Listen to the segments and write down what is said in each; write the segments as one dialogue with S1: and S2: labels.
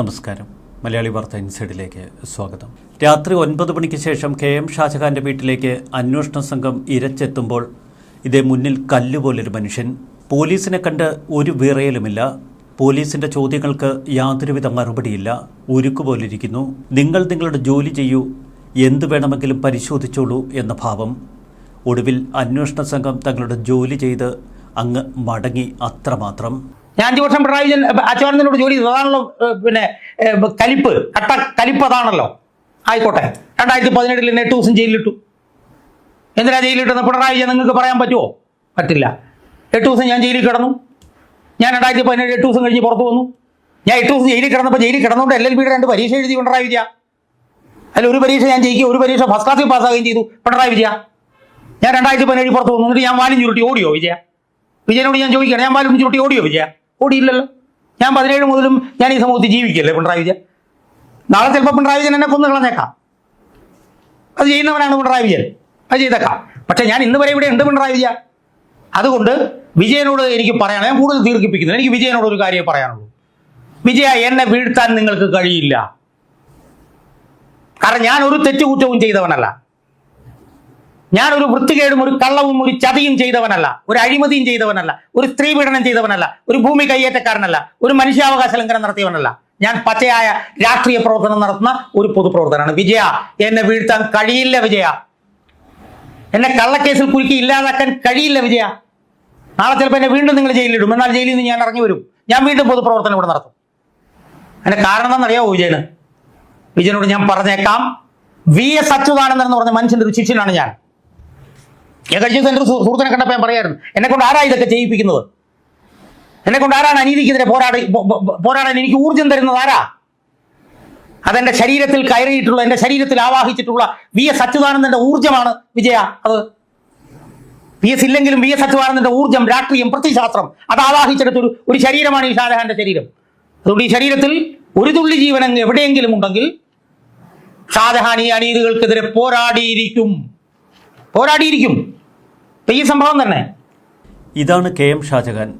S1: നമസ്കാരം. മലയാളി വാർത്ത ഇൻസൈഡിലേക്ക് സ്വാഗതം. രാത്രി ഒൻപത് മണിക്ക് ശേഷം കെ എം ഷാജഹാന്റെ വീട്ടിലേക്ക് അന്വേഷണ സംഘം ഇരച്ചെത്തുമ്പോൾ ഇതേ മുന്നിൽ കല്ലുപോലൊരു മനുഷ്യൻ. പോലീസിനെ കണ്ട് ഒരു വിറയലുമില്ല. പോലീസിന്റെ ചോദ്യങ്ങൾക്ക് യാതൊരുവിധ മറുപടിയില്ല. ഉരുക്കുപോലിരിക്കുന്നു നിങ്ങൾ നിങ്ങളുടെ ജോലി ചെയ്യൂ. എന്തു വേണമെങ്കിലും പരിശോധിച്ചോളൂ എന്ന ഭാവം. ഒടുവിൽ അന്വേഷണ സംഘം തങ്ങളുടെ ജോലി ചെയ്ത് അങ്ങ് മടങ്ങി അത്രമാത്രം.
S2: ഞാൻ അഞ്ചു വർഷം പിണറായി വിജയൻ അച്യുതാനന്ദനോട് ജോലി ചെയ്തു. അതാണല്ലോ പിന്നെ കലിപ്പ്. കട്ട കലിപ്പ് അതാണല്ലോ. ആയിക്കോട്ടെ. രണ്ടായിരത്തി പതിനെട്ടിൽ എന്നെ എട്ട് ദിവസം ജയിലിലിട്ടു. എന്തിനാ ജയിലിട്ടെന്ന് പിണറായി വിജയൻ നിങ്ങൾക്ക് പറയാൻ പറ്റുമോ പറ്റില്ല. എട്ട് ദിവസം ഞാൻ ജയിലിൽ കിടന്നു. ഞാൻ രണ്ടായിരത്തി പതിനേഴ് എട്ട് ദിവസം കഴിഞ്ഞ് പുറത്തു വന്നു. ഞാൻ എട്ട് ദിവസം ജയിലിൽ കിടന്നപ്പോൾ ജയിലിൽ കിടന്നുകൊണ്ട് എൽ എൽ ബിയുടെ രണ്ട് പരീക്ഷ എഴുതി പിണറായി വിജയ. അതിൽ ഒരു പരീക്ഷ ഞാൻ ജയിക്കും ഒരു പരീക്ഷ ഫസ്റ്റ് ക്ലാസ്സിൽ പാസ്സാകുകയും ചെയ്തു പിണറായി വിജയ. ഞാൻ രണ്ടായിരത്തി പതിനേഴ് പുറത്തു വന്നു. എന്നിട്ട് ഞാൻ വാലും ചുരുട്ടി ഓടിയോ വിജയ? വിജയനോട് ഞാൻ ചോദിക്കുകയാണ് ഞാൻ വാലും ചുരുട്ടി ഓടിയോ വിജയ? ഓടിയില്ലല്ലോ. ഞാൻ പതിനേഴ് മുതലും ഞാൻ ഈ സമൂഹത്തിൽ ജീവിക്കല്ലേ പിണറായി വിജയൻ? നാളെ ചിലപ്പോൾ പിണറായി വിജയൻ എന്നെ കൊന്നു കളഞ്ഞേക്കാം അത് ചെയ്യുന്നവനാണ് പിണറായി വിജയൻ. അത് ചെയ്തേക്കാം. പക്ഷെ ഞാൻ ഇന്ന് വരെ ഇവിടെ ഉണ്ട് പിണറായി വിജയ അതുകൊണ്ട് വിജയനോട് എനിക്ക് പറയാൻ ഞാൻ കൂടുതൽ ദീർഘിപ്പിക്കുന്നു. എനിക്ക് വിജയനോട് ഒരു കാര്യമേ പറയാനുള്ളൂ. വിജയ എന്നെ വീഴ്ത്താൻ നിങ്ങൾക്ക് കഴിയില്ല. കാരണം ഞാൻ ഒരു തെറ്റുകുറ്റവും ചെയ്തവനല്ല. ഞാൻ ഒരു വൃത്തികേടും ഒരു കള്ളവും ഒരു ചതിയും ചെയ്തവനല്ല. ഒരു അഴിമതിയും ചെയ്തവനല്ല. ഒരു സ്ത്രീ പീഡനം ചെയ്തവനല്ല. ഒരു ഭൂമി കയ്യേറ്റക്കാരനല്ല. ഒരു മനുഷ്യാവകാശ ലംഘനം നടത്തിയവനല്ല. ഞാൻ പച്ചയായ രാഷ്ട്രീയ പ്രവർത്തനം നടത്തുന്ന ഒരു പൊതുപ്രവർത്തനാണ് വിജയ എന്നെ വീഴ്ത്താൻ കഴിയില്ല വിജയ. എന്നെ കള്ളക്കേസിൽ കുരുക്കി ഇല്ലാതാക്കാൻ കഴിയില്ല വിജയ. നാളെ ചിലപ്പോൾ എന്നെ വീണ്ടും നിങ്ങൾ ജയിലിലിടും. എന്നാൽ ജയിലിൽ നിന്ന് ഞാൻ ഇറങ്ങി വരും. ഞാൻ വീണ്ടും പൊതുപ്രവർത്തനം ഇവിടെ നടത്തും. അതിന്റെ കാരണം എന്താണെന്നറിയാവോ വിജയന്? വിജയനോട് ഞാൻ പറഞ്ഞേക്കാം. വി എസ് അച്യുതാനന്ദൻ എന്ന് പറഞ്ഞ മനുഷ്യന്റെ ഒരു ശിഷ്യനാണ് ഞാൻ. ഞാൻ കഴിഞ്ഞ ദിവസം എന്റെ സുഹൃത്തിനെ കണ്ടപ്പോൾ ഞാൻ പറയായിരുന്നു എന്നെ കൊണ്ട് ആരാ ഇതൊക്കെ ചെയ്യിപ്പിക്കുന്നത്? എന്നെ കൊണ്ട് ആരാണ് അനീതിക്കെതിരെ പോരാടി പോരാടാൻ എനിക്ക് ഊർജം തരുന്നത് ആരാ? അതെന്റെ ശരീരത്തിൽ കയറിയിട്ടുള്ള എന്റെ ശരീരത്തിൽ ആവാഹിച്ചിട്ടുള്ള വി എസ് അച്യുതാനന്ദന്റെ ഊർജമാണ് വിജയ അത്. വി എസ് ഇല്ലെങ്കിലും വി എസ് അച്യുതാനന്ദന്റെ ഊർജം രാഷ്ട്രീയം പ്രത്യശാസ്ത്രം അത് ആവാഹിച്ചെടുത്തൊരു ഒരു ശരീരമാണ് ഈ ഷാജഹാന്റെ ശരീരം. അതുകൊണ്ട് ഈ ശരീരത്തിൽ ഒരു തുള്ളി ജീവൻ എവിടെയെങ്കിലും ഉണ്ടെങ്കിൽ ഷാജഹാൻ ഈ അനീതികൾക്കെതിരെ പോരാടിയിരിക്കും. പോരാടിയിരിക്കും. ഈ സംഭവം തന്നെ.
S1: ഇതാണ് കെ എം ഷാജഹാൻ.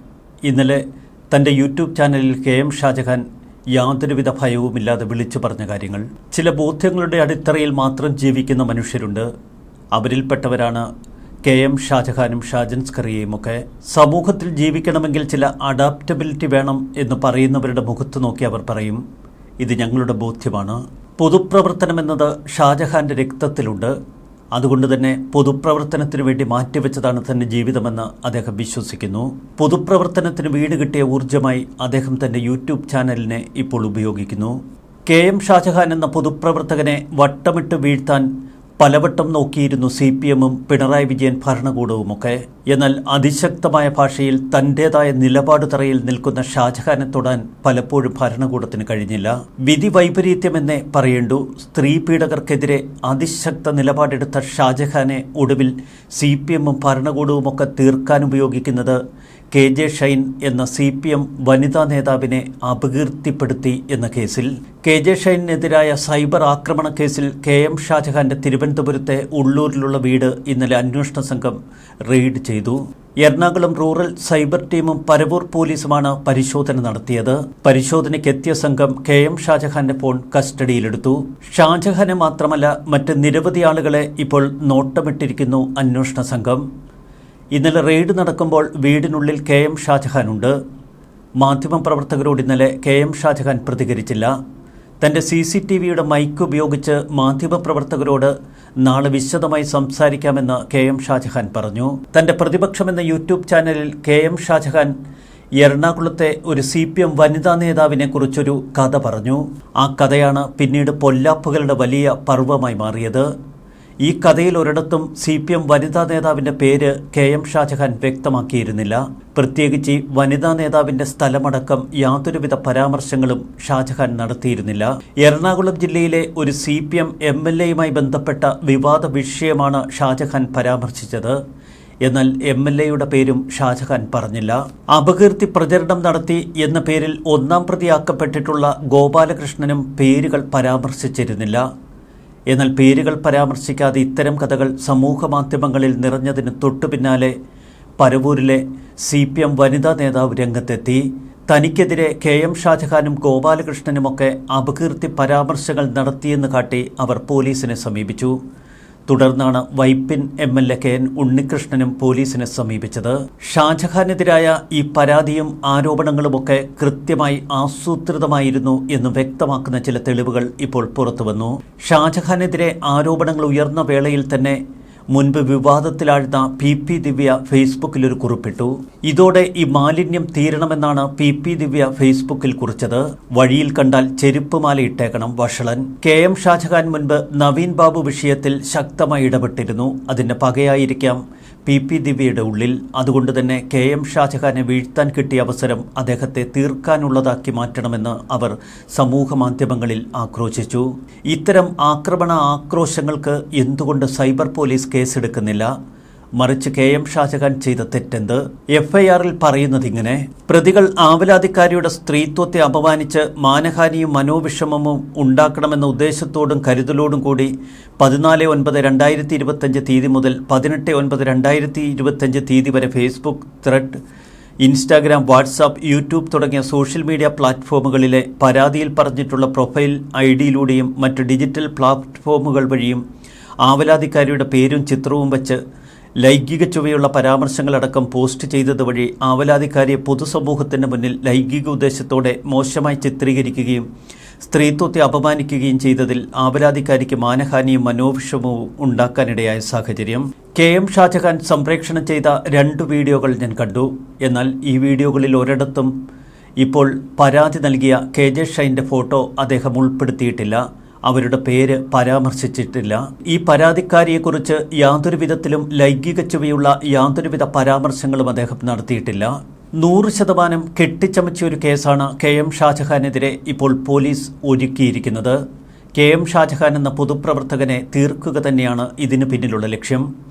S1: ഇന്നലെ തന്റെ യൂട്യൂബ് ചാനലിൽ കെ എം ഷാജഹാൻ യാതൊരുവിധ ഭയവുമില്ലാതെ വിളിച്ചു പറഞ്ഞ കാര്യങ്ങൾ. ചില ബോധ്യങ്ങളുടെ അടിത്തറയിൽ മാത്രം ജീവിക്കുന്ന മനുഷ്യരുണ്ട്. അവരിൽപ്പെട്ടവരാണ് കെ എം ഷാജഹാനും ഷാജൻ സ്കറിയയും ഒക്കെ. സമൂഹത്തിൽ ജീവിക്കണമെങ്കിൽ ചില അഡാപ്റ്റബിലിറ്റി വേണം എന്ന് പറയുന്നവരുടെ മുഖത്ത് നോക്കി അവർ പറയും. ഇത് ഞങ്ങളുടെ ബോധ്യമാണ്. പൊതുപ്രവർത്തനം എന്നത് ഷാജഹാന്റെ രക്തത്തിലുണ്ട്. അതുകൊണ്ട് തന്നെ പൊതുപ്രവർത്തനത്തിന് വേണ്ടി മാറ്റിവെച്ചതാണ് തന്റെ ജീവിതമെന്ന് അദ്ദേഹം വിശ്വസിക്കുന്നു. പൊതുപ്രവർത്തനത്തിന് വീട് കിട്ടിയ ഊർജമായി അദ്ദേഹം തന്റെ യൂട്യൂബ് ചാനലിനെ ഇപ്പോൾ ഉപയോഗിക്കുന്നു. കെ എം ഷാജഹാൻ എന്ന പൊതുപ്രവർത്തകനെ വട്ടമിട്ട് വീഴ്ത്താൻ പലവട്ടം നോക്കിയിരുന്നു സി പി എമ്മും പിണറായി വിജയൻ ഭരണകൂടവുമൊക്കെ. എന്നാൽ അതിശക്തമായ ഭാഷയിൽ തന്റേതായ നിലപാട് തറയിൽ നിൽക്കുന്ന ഷാജഹാനെ തൊടാൻ പലപ്പോഴും ഭരണകൂടത്തിന് കഴിഞ്ഞില്ല. വിധി വൈപരീത്യമെന്നേ പറയേണ്ടു. സ്ത്രീ പീഡകർക്കെതിരെ അതിശക്ത നിലപാടെടുത്ത ഷാജഹാനെ ഒടുവിൽ സി പി എമ്മും ഭരണകൂടവുമൊക്കെ തീർക്കാൻ ഉപയോഗിക്കുന്നത് കെ ജെ ഷൈൻ എന്ന സി പി എം വനിതാ നേതാവിനെ അപകീർത്തിപ്പെടുത്തി എന്ന കേസിൽ കെ ജെ ഷൈനെതിരായ സൈബർ ആക്രമണ കേസിൽ കെ എം ഷാജഹാന്റെ തിരുവനന്തപുരത്തെ ഉള്ളൂരിലുള്ള വീട് ഇന്നലെ അന്വേഷണ സംഘം റെയ്ഡ് ചെയ്തു. എറണാകുളം റൂറൽ സൈബർ ടീമും പരവൂർ പോലീസുമാണ് പരിശോധന നടത്തിയത്. പരിശോധനയ്ക്കെത്തിയ സംഘം കെ എം ഷാജഹാന്റെ ഫോൺ കസ്റ്റഡിയിലെടുത്തു. ഷാജഹാനെ മാത്രമല്ല മറ്റ് നിരവധി ആളുകളെ ഇപ്പോൾ നോട്ടമിട്ടിരിക്കുന്നു അന്വേഷണ സംഘം. ഇന്നലെ റെയ്ഡ് നടക്കുമ്പോൾ വീടിനുള്ളിൽ കെ എം ഷാജഹാനുണ്ട് മാധ്യമപ്രവർത്തകരോട് ഇന്നലെ കെ എം ഷാജഹാൻ പ്രതികരിച്ചില്ല. തന്റെ സി സി ടി വിയുടെ മൈക്ക് ഉപയോഗിച്ച് മാധ്യമപ്രവർത്തകരോട് നാളെ വിശദമായി സംസാരിക്കാമെന്ന് കെ എം ഷാജഹാൻ പറഞ്ഞു. തന്റെ പ്രതിപക്ഷം എന്ന യൂട്യൂബ് ചാനലിൽ കെ എം ഷാജഹാൻ എറണാകുളത്തെ ഒരു സി പി എം വനിതാ നേതാവിനെ കുറിച്ചൊരു കഥ പറഞ്ഞു. ആ കഥയാണ് പിന്നീട് പൊല്ലാപ്പുകളുടെ വലിയ പർവമായി മാറിയത്. ഈ കഥയിൽ ഒരിടത്തും സി പി എം വനിതാ നേതാവിന്റെ പേര് കെ എം ഷാജഹാൻ വ്യക്തമാക്കിയിരുന്നില്ല. പ്രത്യേകിച്ച് വനിതാ നേതാവിന്റെ സ്ഥലമടക്കം യാതൊരുവിധ പരാമർശങ്ങളും ഷാജഹാൻ നടത്തിയിരുന്നില്ല. എറണാകുളം ജില്ലയിലെ ഒരു C P M M L എയുമായി ബന്ധപ്പെട്ട വിവാദ വിഷയമാണ് ഷാജഹാൻ പരാമർശിച്ചത്. എന്നാൽ എം എൽ എയുടെ പേരും ഷാജഹാൻ പറഞ്ഞില്ല. അപകീർത്തി പ്രചരണം നടത്തി എന്ന പേരിൽ ഒന്നാം പ്രതിയാക്കപ്പെട്ടിട്ടുള്ള ഗോപാലകൃഷ്ണനും പേരുകൾ പരാമർശിച്ചിരുന്നില്ല. എന്നാൽ പേരുകൾ പരാമർശിക്കാതെ ഇത്തരം കഥകൾ സമൂഹ മാധ്യമങ്ങളിൽ നിറഞ്ഞതിന് തൊട്ടു പിന്നാലെ പരവൂരിലെ സി പി എം വനിതാ നേതാവ് രംഗത്തെത്തി. തനിക്കെതിരെ കെ എം ഷാജഹാനും ഗോപാലകൃഷ്ണനുമൊക്കെ അപകീർത്തി പരാമർശങ്ങൾ നടത്തിയെന്ന് കാട്ടി അവർ പോലീസിനെ സമീപിച്ചു. തുടർന്നാണ് Vypin M L A K N ഉണ്ണികൃഷ്ണനും പോലീസിനെ സമീപിച്ചത്. ഷാജഹാനെതിരായ ഈ പരാതിയും ആരോപണങ്ങളുമൊക്കെ കൃത്യമായി ആസൂത്രിതമായിരുന്നു എന്ന് വ്യക്തമാക്കുന്ന ചില തെളിവുകൾ ഇപ്പോൾ പുറത്തുവന്നു. ഷാജഹാനെതിരെ ആരോപണങ്ങൾ ഉയർന്ന വേളയിൽ തന്നെ മുൻപ് വിവാദത്തിലാഴ്ന്ന പി പി ദിവ്യ ഫേസ്ബുക്കിൽ ഒരു കുറിപ്പിട്ടു. ഇതോടെ ഈ മാലിന്യം തീരണമെന്നാണ് പി പി ദിവ്യ ഫേസ്ബുക്കിൽ കുറിച്ചത്. വഴിയിൽ കണ്ടാൽ ചെരുപ്പുമാല ഇട്ടേക്കണം വഷളൻ. കെ എം ഷാജഹാൻ മുൻപ് നവീൻ ബാബു വിഷയത്തിൽ ശക്തമായി ഇടപെട്ടിരുന്നു. അതിന്റെ പകയായിരിക്കാം. പി പി ദിവ്യയുടെ ഉള്ളിൽ. അതുകൊണ്ട് തന്നെ കെ എം ഷാജഹാനെ വീഴ്ത്താൻ കിട്ടിയ അവസരം അദ്ദേഹത്തെ തീർക്കാനുള്ളതാക്കി മാറ്റണമെന്ന് അവർ സമൂഹ മാധ്യമങ്ങളിൽ ആക്രോശിച്ചു. ഇത്തരം ആക്രമണ ആക്രോശങ്ങൾക്ക് എന്തുകൊണ്ട് സൈബർ പോലീസ് കേസെടുക്കുന്നില്ല? മറിച്ച് കെ എം ഷാജഹാൻ ചെയ്ത തെറ്റെന്ത്? എഫ്ഐആറിൽ പറയുന്നത് ഇങ്ങനെ പ്രതികൾ ആവലാതിക്കാരിയുടെ സ്ത്രീത്വത്തെ അപമാനിച്ച് മാനഹാനിയും മനോവിഷമവും ഉണ്ടാക്കണമെന്ന ഉദ്ദേശത്തോടും കരുതലോടും കൂടി പതിനാല് ഒൻപത് രണ്ടായിരത്തി ഇരുപത്തഞ്ച് തീയതി മുതൽ പതിനെട്ട് ഒൻപത് രണ്ടായിരത്തി ഇരുപത്തഞ്ച് തീയതി വരെ Facebook Thread Instagram WhatsApp YouTube തുടങ്ങിയ സോഷ്യൽ മീഡിയ പ്ലാറ്റ്ഫോമുകളിലെ പരാതിയിൽ പറഞ്ഞിട്ടുള്ള പ്രൊഫൈൽ ഐ ഡിയിലൂടെയും മറ്റ് ഡിജിറ്റൽ പ്ലാറ്റ്ഫോമുകൾ വഴിയും ആവലാതിക്കാരിയുടെ പേരും ചിത്രവും വച്ച് ലൈംഗിക ചുവയുള്ള പരാമർശങ്ങളടക്കം പോസ്റ്റ് ചെയ്തത് വഴി ആവലാതിക്കാരിയെ പൊതുസമൂഹത്തിന് മുന്നിൽ ലൈംഗിക ഉദ്ദേശത്തോടെ മോശമായി ചിത്രീകരിക്കുകയും സ്ത്രീത്വത്തെ അപമാനിക്കുകയും ചെയ്തതിൽ ആവലാതിക്കാരിക്ക് മാനഹാനിയും മനോവിഷമവും ഉണ്ടാക്കാനിടയായ സാഹചര്യം. കെ എം ഷാജഹാൻ സംപ്രേക്ഷണം ചെയ്ത രണ്ട് വീഡിയോകൾ ഞാൻ കണ്ടു. എന്നാൽ ഈ വീഡിയോകളിൽ ഒരിടത്തും ഇപ്പോൾ പരാതി നൽകിയ കെ ജെ ഷൈന്റെ ഫോട്ടോ അദ്ദേഹം ഉൾപ്പെടുത്തിയിട്ടില്ല. അവരുടെ പേര് പരാമർശിച്ചിട്ടില്ല. ഈ പരാതിക്കാരിയെക്കുറിച്ച് യാതൊരു വിധത്തിലും ലൈംഗിക ചുവയുള്ള യാതൊരുവിധ പരാമർശങ്ങളും അദ്ദേഹം നടത്തിയിട്ടില്ല. നൂറ് ശതമാനം കെട്ടിച്ചമച്ച ഒരു കേസാണ് കെ എം ഷാജഹാനെതിരെ ഇപ്പോൾ പോലീസ് ഒരുക്കിയിരിക്കുന്നത്. കെ എം ഷാജഹാൻ എന്ന പൊതുപ്രവർത്തകനെ തീർക്കുക തന്നെയാണ് ഇതിനു പിന്നിലുള്ള ലക്ഷ്യം.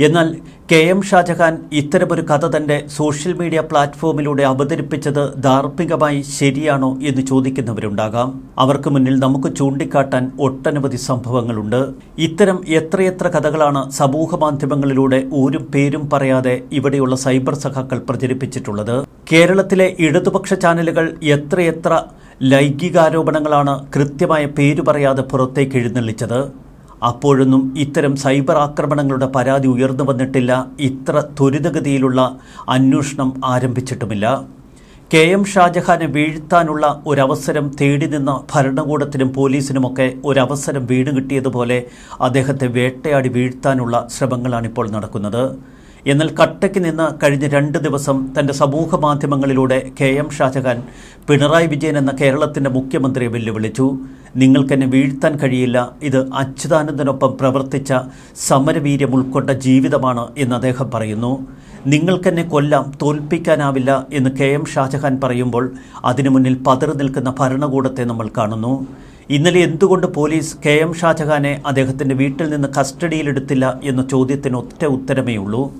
S1: എന്നാൽ കെ എം ഷാജഹാൻ ഇത്തരമൊരു കഥ തന്റെ സോഷ്യൽ മീഡിയ പ്ലാറ്റ്ഫോമിലൂടെ അവതരിപ്പിച്ചത് ധാർമ്മികമായി ശരിയാണോ എന്ന് ചോദിക്കുന്നവരുണ്ടാകാം. അവർക്ക് മുന്നിൽ നമുക്ക് ചൂണ്ടിക്കാട്ടാൻ ഒട്ടനവധി സംഭവങ്ങളുണ്ട്. ഇത്തരം എത്രയെത്ര കഥകളാണ് സമൂഹ മാധ്യമങ്ങളിലൂടെ ഊരും പേരും പറയാതെ ഇവിടെയുള്ള സൈബർ സഖാക്കൾ പ്രചരിപ്പിച്ചിട്ടുള്ളത്? കേരളത്തിലെ ഇടതുപക്ഷ ചാനലുകൾ എത്രയെത്ര ലൈംഗികാരോപണങ്ങളാണ് കൃത്യമായ പേരു പറയാതെ പുറത്തേക്ക് എഴുന്നള്ളിച്ചത്? അപ്പോഴൊന്നും ഇത്തരം സൈബർ ആക്രമണങ്ങളുടെ പരാതി ഉയർന്നു വന്നിട്ടില്ല. ഇത്ര ത്വരിതഗതിയിലുള്ള അന്വേഷണം ആരംഭിച്ചിട്ടുമില്ല. കെ എം ഷാജഹാനെ വീഴ്ത്താനുള്ള ഒരവസരം തേടി നിന്ന ഭരണകൂടത്തിനും പോലീസിനുമൊക്കെ ഒരവസരം വീട് കിട്ടിയതുപോലെ അദ്ദേഹത്തെ വേട്ടയാടി വീഴ്ത്താനുള്ള ശ്രമങ്ങളാണിപ്പോൾ നടക്കുന്നത്. എന്നാൽ കട്ടയ്ക്ക് നിന്ന് കഴിഞ്ഞ രണ്ട് ദിവസം തന്റെ സമൂഹ മാധ്യമങ്ങളിലൂടെ കെ എം ഷാജഹാൻ പിണറായി വിജയൻ എന്ന കേരളത്തിന്റെ മുഖ്യമന്ത്രിയെ വെല്ലുവിളിച്ചു. നിങ്ങൾക്കെന്നെ വീഴ്ത്താൻ കഴിയില്ല. ഇത് അച്യുതാനന്ദനൊപ്പം പ്രവർത്തിച്ച സമരവീര്യം ഉൾക്കൊണ്ട ജീവിതമാണ് എന്ന് അദ്ദേഹം പറയുന്നു. നിങ്ങൾക്കെന്നെ കൊല്ലാം തോൽപ്പിക്കാനാവില്ല എന്ന് കെ എം ഷാജഹാൻ പറയുമ്പോൾ അതിനു മുന്നിൽ പതറി നിൽക്കുന്ന ഭരണകൂടത്തെ നമ്മൾ കാണുന്നു. ഇന്നലെ എന്തുകൊണ്ട് പോലീസ് കെ എം ഷാജഹാനെ അദ്ദേഹത്തിന്റെ വീട്ടിൽ നിന്ന് കസ്റ്റഡിയിലെടുത്തില്ല എന്ന ചോദ്യത്തിന് ഒറ്റ ഉത്തരമേ ഉള്ളൂ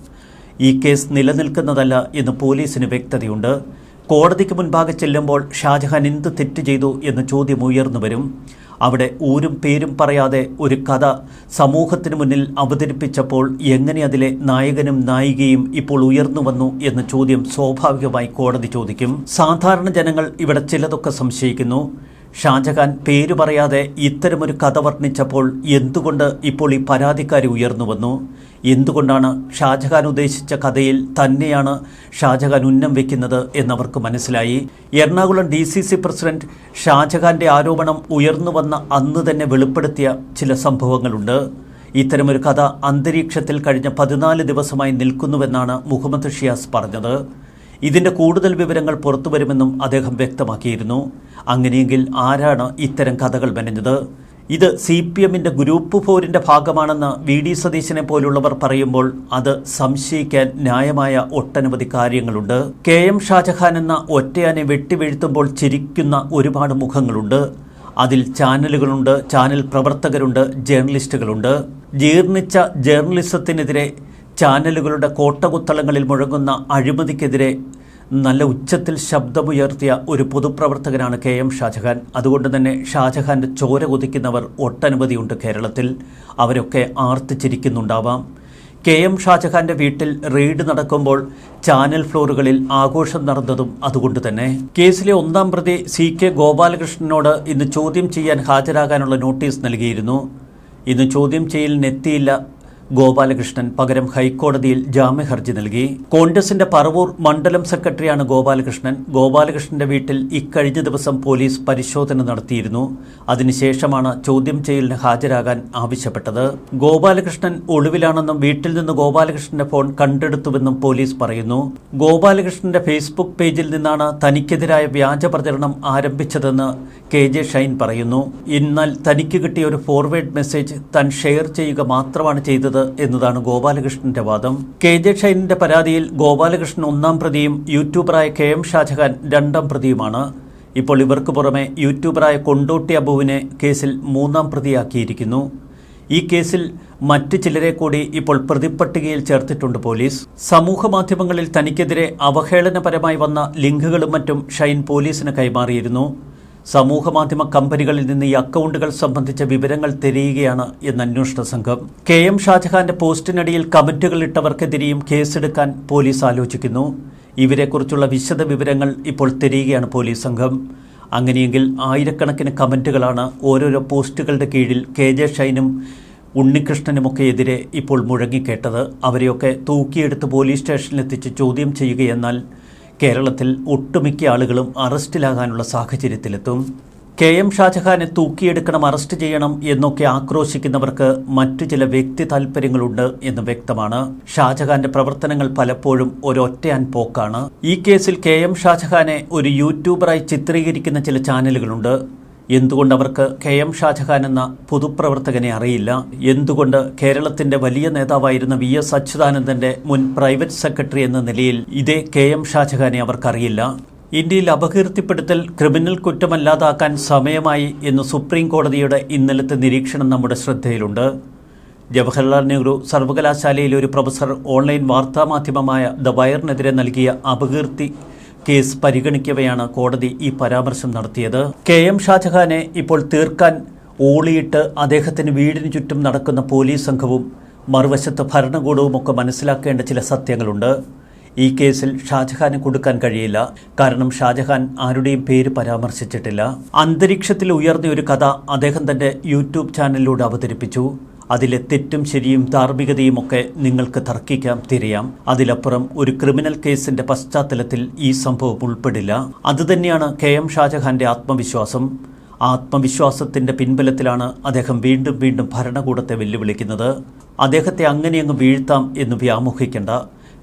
S1: ഈ കേസ് നിലനിൽക്കുന്നതല്ല എന്ന് പോലീസിന് വ്യക്തതയുണ്ട്. കോടതിക്ക് മുൻപാകെ ചെല്ലുമ്പോൾ ഷാജഹാൻ എന്ത് തെറ്റ് ചെയ്തു എന്ന് ചോദ്യം ഉയർന്നു വരും. അവിടെ ഊരും പേരും പറയാതെ ഒരു കഥ സമൂഹത്തിന് മുന്നിൽ അവതരിപ്പിച്ചപ്പോൾ എങ്ങനെ അതിലെ നായകനും നായികയും ഇപ്പോൾ ഉയർന്നു വന്നു എന്ന ചോദ്യം സ്വാഭാവികമായി കോടതി ചോദിക്കും. സാധാരണ ജനങ്ങൾ ഇവിടെ ചിലതൊക്കെ സംശയിക്കുന്നു. ഷാജഹാൻ പേരു പറയാതെ ഇത്തരമൊരു കഥ വർണിച്ചപ്പോൾ എന്തുകൊണ്ട് ഇപ്പോൾ ഈ പരാതിക്കാരി ഉയർന്നു വന്നു? എന്തുകൊണ്ടാണ് ഷാജഹാൻ ഉദ്ദേശിച്ച കഥയിൽ തന്നെയാണ് ഷാജഹാൻ ഉന്നം വെക്കുന്നത് എന്നവർക്ക് മനസ്സിലായി? Ernakulam D C C president ഷാജഹാന്റെ ആരോപണം ഉയർന്നു വന്ന അന്ന് തന്നെ വെളിപ്പെടുത്തിയ ചില സംഭവങ്ങളുണ്ട്. ഇത്തരമൊരു കഥ അന്തരീക്ഷത്തിൽ കഴിഞ്ഞ പതിനാല് ദിവസമായി നിൽക്കുന്നുവെന്നാണ് മുഹമ്മദ് ഷിയാസ് പറഞ്ഞത്. ഇതിന്റെ കൂടുതൽ വിവരങ്ങൾ പുറത്തുവരുമെന്നും അദ്ദേഹം വ്യക്തമാക്കിയിരുന്നു. അങ്ങനെയെങ്കിൽ ആരാണ് ഇത്തരം കഥകൾ മെനഞ്ഞത്? ഇത് സി പി എമ്മിന്റെ ഗ്രൂപ്പ് ഫോറിന്റെ ഭാഗമാണെന്ന് വി ഡി സതീശനെ പോലുള്ളവർ പറയുമ്പോൾ അത് സംശയിക്കാൻ ന്യായമായ ഒട്ടനവധി കാര്യങ്ങളുണ്ട്. കെ എം ഷാജഹാൻ എന്ന ഒറ്റയാനെ വെട്ടിവീഴ്ത്തുമ്പോൾ ചിരിക്കുന്ന ഒരുപാട് മുഖങ്ങളുണ്ട്. അതിൽ ചാനലുകളുണ്ട് ചാനൽ പ്രവർത്തകരുണ്ട് ജേർണലിസ്റ്റുകളുണ്ട്. ജീർണിച്ച ജേർണലിസത്തിനെതിരെ ചാനലുകളുടെ കോട്ടകുത്തളങ്ങളിൽ മുഴങ്ങുന്ന അഴിമതിക്കെതിരെ നല്ല ഉച്ചത്തിൽ ശബ്ദമുയർത്തിയ ഒരു പൊതുപ്രവർത്തകനാണ് കെ എം ഷാജഹാൻ. അതുകൊണ്ട് തന്നെ ഷാജഹാന്റെ ചോര കൊതിക്കുന്നവർ ഒട്ടനവധിയുണ്ട് കേരളത്തിൽ. അവരൊക്കെ ആർത്തിച്ചിരിക്കുന്നുണ്ടാവാം. കെ എം ഷാജഹാന്റെ വീട്ടിൽ റെയ്ഡ് നടക്കുമ്പോൾ ചാനൽ ഫ്ലോറുകളിൽ ആഘോഷം നടന്നതും അതുകൊണ്ട് തന്നെ. കേസിലെ ഒന്നാം പ്രതി സി കെ ഗോപാലകൃഷ്ണനോട് ഇന്ന് ചോദ്യം ചെയ്യാൻ ഹാജരാകാനുള്ള നോട്ടീസ് നൽകിയിരുന്നു. ഇന്ന് ചോദ്യം ചെയ്യലിനെത്തിയില്ല ഗോപാലകൃഷ്ണൻ പകരം ഹൈക്കോടതിയിൽ ജാമ്യഹർജി നൽകി. കോൺഗ്രസിന്റെ പറവൂർ മണ്ഡലം സെക്രട്ടറിയാണ് ഗോപാലകൃഷ്ണൻ. ഗോപാലകൃഷ്ണന്റെ വീട്ടിൽ ഇക്കഴിഞ്ഞ ദിവസം പോലീസ് പരിശോധന നടത്തിയിരുന്നു. അതിനുശേഷമാണ് ചോദ്യം ചെയ്യലിന് ഹാജരാകാൻ ആവശ്യപ്പെട്ടത്. ഗോപാലകൃഷ്ണൻ ഒളിവിലാണെന്നും വീട്ടിൽ നിന്ന് ഗോപാലകൃഷ്ണന്റെ ഫോൺ കണ്ടെടുത്തുവെന്നും പോലീസ് പറയുന്നു. ഗോപാലകൃഷ്ണന്റെ ഫേസ്ബുക്ക് പേജിൽ നിന്നാണ് തനിക്കെതിരായ വ്യാജ പ്രചരണം ആരംഭിച്ചതെന്ന് കെ ജെ ഷൈൻ പറയുന്നു. എന്നാൽ തനിക്ക് കിട്ടിയ ഒരു ഫോർവേഡ് മെസ്സേജ് താൻ ഷെയർ ചെയ്യുക മാത്രമാണ് ചെയ്തത്. എന്നതാണ് ഗോപാലകൃഷ്ണന്റെ വാദം. കെ ജെ ഷൈനിന്റെ പരാതിയിൽ ഗോപാലകൃഷ്ണൻ ഒന്നാം പ്രതിയും യൂട്യൂബറായ കെ എം ഷാജഹാൻ രണ്ടാം പ്രതിയുമാണ്. ഇപ്പോൾ ഇവർക്ക് പുറമെ യൂട്യൂബറായ കൊണ്ടോട്ടി അബുവിനെ കേസിൽ മൂന്നാം പ്രതിയാക്കിയിരിക്കുന്നു. ഈ കേസിൽ മറ്റ് ചിലരെ കൂടി ഇപ്പോൾ പ്രതിപ്പട്ടികയിൽ ചേർത്തിട്ടുണ്ട് പോലീസ്. സമൂഹ മാധ്യമങ്ങളിൽ തനിക്കെതിരെ അവഹേളനപരമായി വന്ന ലിങ്കുകളും മറ്റും ഷൈൻ പോലീസിന് കൈമാറിയിരുന്നു. സമൂഹ മാധ്യമ കമ്പനികളിൽ നിന്ന് ഈ അക്കൗണ്ടുകൾ സംബന്ധിച്ച വിവരങ്ങൾ തിരയുകയാണ് എന്ന് അന്വേഷണ സംഘം. കെ എം ഷാജഹാന്റെ പോസ്റ്റിനടിയിൽ കമന്റുകൾ ഇട്ടവർക്കെതിരെയും കേസെടുക്കാൻ പോലീസ് ആലോചിക്കുന്നു. ഇവരെക്കുറിച്ചുള്ള വിശദ വിവരങ്ങൾ ഇപ്പോൾ തിരയുകയാണ് പോലീസ് സംഘം. അങ്ങനെയെങ്കിൽ ആയിരക്കണക്കിന് കമന്റുകളാണ് ഓരോരോ പോസ്റ്റുകളുടെ കീഴിൽ കെ ജെ ഷൈനും ഉണ്ണികൃഷ്ണനുമൊക്കെ എതിരെ ഇപ്പോൾ മുഴങ്ങിക്കേട്ടത്. അവരെയൊക്കെ തൂക്കിയെടുത്ത് പോലീസ് സ്റ്റേഷനിലെത്തിച്ച് ചോദ്യം ചെയ്യുകയെന്നാൽ കേരളത്തിൽ ഒട്ടുമിക്ക ആളുകളും അറസ്റ്റിലാകാനുള്ള സാഹചര്യത്തിലെത്തും. കെ എം ഷാജഹാനെ തൂക്കിയെടുക്കണം അറസ്റ്റ് ചെയ്യണം എന്നൊക്കെ ആക്രോശിക്കുന്നവർക്ക് മറ്റു ചില വ്യക്തി താൽപ്പര്യങ്ങളുണ്ട് എന്ന് വ്യക്തമാണ്. ഷാജഹാന്റെ പ്രവർത്തനങ്ങൾ പലപ്പോഴും ഒരൊറ്റയാൻ പോക്കാണ്. ഈ കേസിൽ കെ എം ഷാജഹാനെ ഒരു യൂട്യൂബറായി ചിത്രീകരിക്കുന്ന ചില ചാനലുകളുണ്ട്. എന്തുകൊണ്ട് അവർക്ക് കെ എം ഷാജഹാൻ എന്ന പൊതുപ്രവർത്തകനെ അറിയില്ല? എന്തുകൊണ്ട് കേരളത്തിന്റെ വലിയ നേതാവായിരുന്ന വി എസ് അച്യുതാനന്ദന്റെ മുൻ പ്രൈവറ്റ് സെക്രട്ടറി എന്ന നിലയിൽ ഇതേ കെ എം ഷാജഹാനെ അവർക്കറിയില്ല? ഇന്ത്യയിൽ അപകീർത്തിപ്പെടുത്തൽ ക്രിമിനൽ കുറ്റമല്ലാതാക്കാൻ സമയമായി എന്ന് സുപ്രീം കോടതിയുടെ ഇന്നലത്തെ നിരീക്ഷണം നമ്മുടെ ശ്രദ്ധയിലുണ്ട്. ജവഹർലാൽ നെഹ്റു സർവകലാശാലയിലെ ഒരു പ്രൊഫസർ ഓൺലൈൻ വാർത്താമാധ്യമമായ ദ വയറിനെതിരെ നൽകിയ അപകീർത്തി കേസ് പരിഗണിക്കവെയാണ് കോടതി ഈ പരാമർശം നടത്തിയത്. കെ എം ഷാജഹാനെ ഇപ്പോൾ തീർക്കാൻ ഓളിയിട്ട് അദ്ദേഹത്തിന് വീടിനു ചുറ്റും നടക്കുന്ന പോലീസ് സംഘവും മറുവശത്ത് ഭരണകൂടവും ഒക്കെ മനസ്സിലാക്കേണ്ട ചില സത്യങ്ങളുണ്ട്. ഈ കേസിൽ ഷാജഹാന് കൊടുക്കാൻ കഴിയില്ല. കാരണം ഷാജഹാൻ ആരുടെയും പേര് പരാമർശിച്ചിട്ടില്ല. അന്തരീക്ഷത്തിൽ ഉയർന്ന ഒരു കഥ അദ്ദേഹം തന്റെ യൂട്യൂബ് ചാനലിലൂടെ അവതരിപ്പിച്ചു. അതിലെ തെറ്റും ശരിയും ധാർമ്മികതയും ഒക്കെ നിങ്ങൾക്ക് തർക്കിക്കാം തിരിയാം. അതിലപ്പുറം ഒരു ക്രിമിനൽ കേസിന്റെ പശ്ചാത്തലത്തിൽ ഈ സംഭവം ഉൾപ്പെടില്ല. അതുതന്നെയാണ് കെ എം ഷാജഹാന്റെ ആത്മവിശ്വാസം. ആത്മവിശ്വാസത്തിന്റെ പിൻബലത്തിലാണ് അദ്ദേഹം വീണ്ടും വീണ്ടും ഭരണകൂടത്തെ വെല്ലുവിളിക്കുന്നത്. അദ്ദേഹത്തെ അങ്ങനെയങ്ങ് വീഴ്ത്താം എന്ന് വ്യാമോഹിക്കേണ്ട.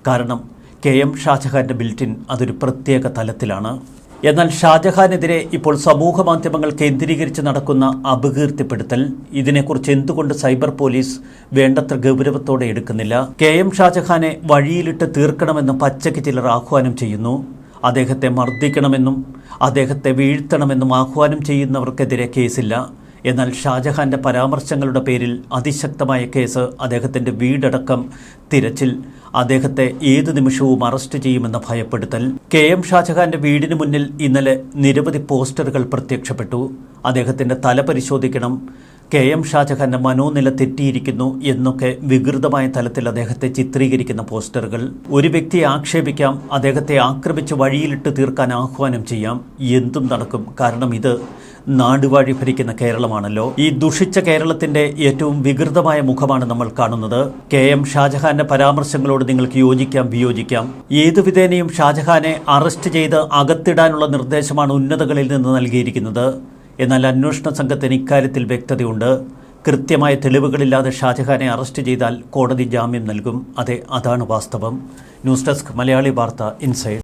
S1: കാരണം കെ എം ഷാജഹാന്റെ ബിൽറ്റിൻ അതൊരു പ്രത്യേക തലത്തിലാണ്. എന്നാൽ ഷാജഹാനെതിരെ ഇപ്പോൾ സമൂഹ മാധ്യമങ്ങൾ കേന്ദ്രീകരിച്ച് നടക്കുന്ന അപകീർത്തിപ്പെടുത്തൽ. ഇതിനെക്കുറിച്ച് എന്തുകൊണ്ട് സൈബർ പോലീസ് വേണ്ടത്ര ഗൗരവത്തോടെ എടുക്കുന്നില്ല? കെ എം ഷാജഹാനെ വഴിയിലിട്ട് തീർക്കണമെന്ന് പച്ചയ്ക്ക് ചിലർ ആഹ്വാനം ചെയ്യുന്നു. അദ്ദേഹത്തെ മർദ്ദിക്കണമെന്നും അദ്ദേഹത്തെ വീഴ്ത്തണമെന്നും ആഹ്വാനം ചെയ്യുന്നവർക്കെതിരെ കേസില്ല. എന്നാൽ ഷാജഹാന്റെ പരാമർശങ്ങളുടെ പേരിൽ അതിശക്തമായ കേസ് അദ്ദേഹത്തിന്റെ വീടടക്കം തിരച്ചിൽ അദ്ദേഹത്തെ ഏതു നിമിഷവും അറസ്റ്റ് ചെയ്യുമെന്ന ഭയപ്പെടുത്തൽ. കെ എം ഷാജഹാന്റെ വീടിന് മുന്നിൽ ഇന്നലെ നിരവധി പോസ്റ്ററുകൾ പ്രത്യക്ഷപ്പെട്ടു. അദ്ദേഹത്തിന്റെ തല പരിശോധിക്കണം. കെ എം ഷാജഹാന്റെ മനോനില തെറ്റിയിരിക്കുന്നു എന്നൊക്കെ വികൃതമായ തലത്തിൽ അദ്ദേഹത്തെ ചിത്രീകരിക്കുന്ന പോസ്റ്ററുകൾ. ഒരു വ്യക്തിയെ ആക്ഷേപിക്കാം അദ്ദേഹത്തെ ആക്രമിച്ച് വഴിയിലിട്ട് തീർക്കാൻ ആഹ്വാനം ചെയ്യാം. എന്തും നടക്കും. കാരണം ഇത് നാടുവാഴി ഭരിക്കുന്ന കേരളമാണല്ലോ. ഈ ദുഷിച്ച കേരളത്തിന്റെ ഏറ്റവും വികൃതമായ മുഖമാണ് നമ്മൾ കാണുന്നത്. കെ എം ഷാജഹാന്റെ പരാമർശങ്ങളോട് നിങ്ങൾക്ക് യോജിക്കാം വിയോജിക്കാം. ഏതു വിധേനയും ഷാജഹാനെ അറസ്റ്റ് ചെയ്ത് അകത്തിടാനുള്ള നിർദ്ദേശമാണ് ഉന്നതകളിൽ നിന്ന് നൽകിയിരിക്കുന്നത്. എന്നാൽ അന്വേഷണ സംഘത്തിന് ഇക്കാര്യത്തിൽ വ്യക്തതയുണ്ട്. കൃത്യമായ തെളിവുകളില്ലാതെ ഷാജഹാനെ അറസ്റ്റ് ചെയ്താൽ കോടതി ജാമ്യം നൽകും. അതെ അതാണ് വാസ്തവം. ന്യൂസ് ഡെസ്ക് മലയാളി വാർത്ത ഇൻസൈഡ്.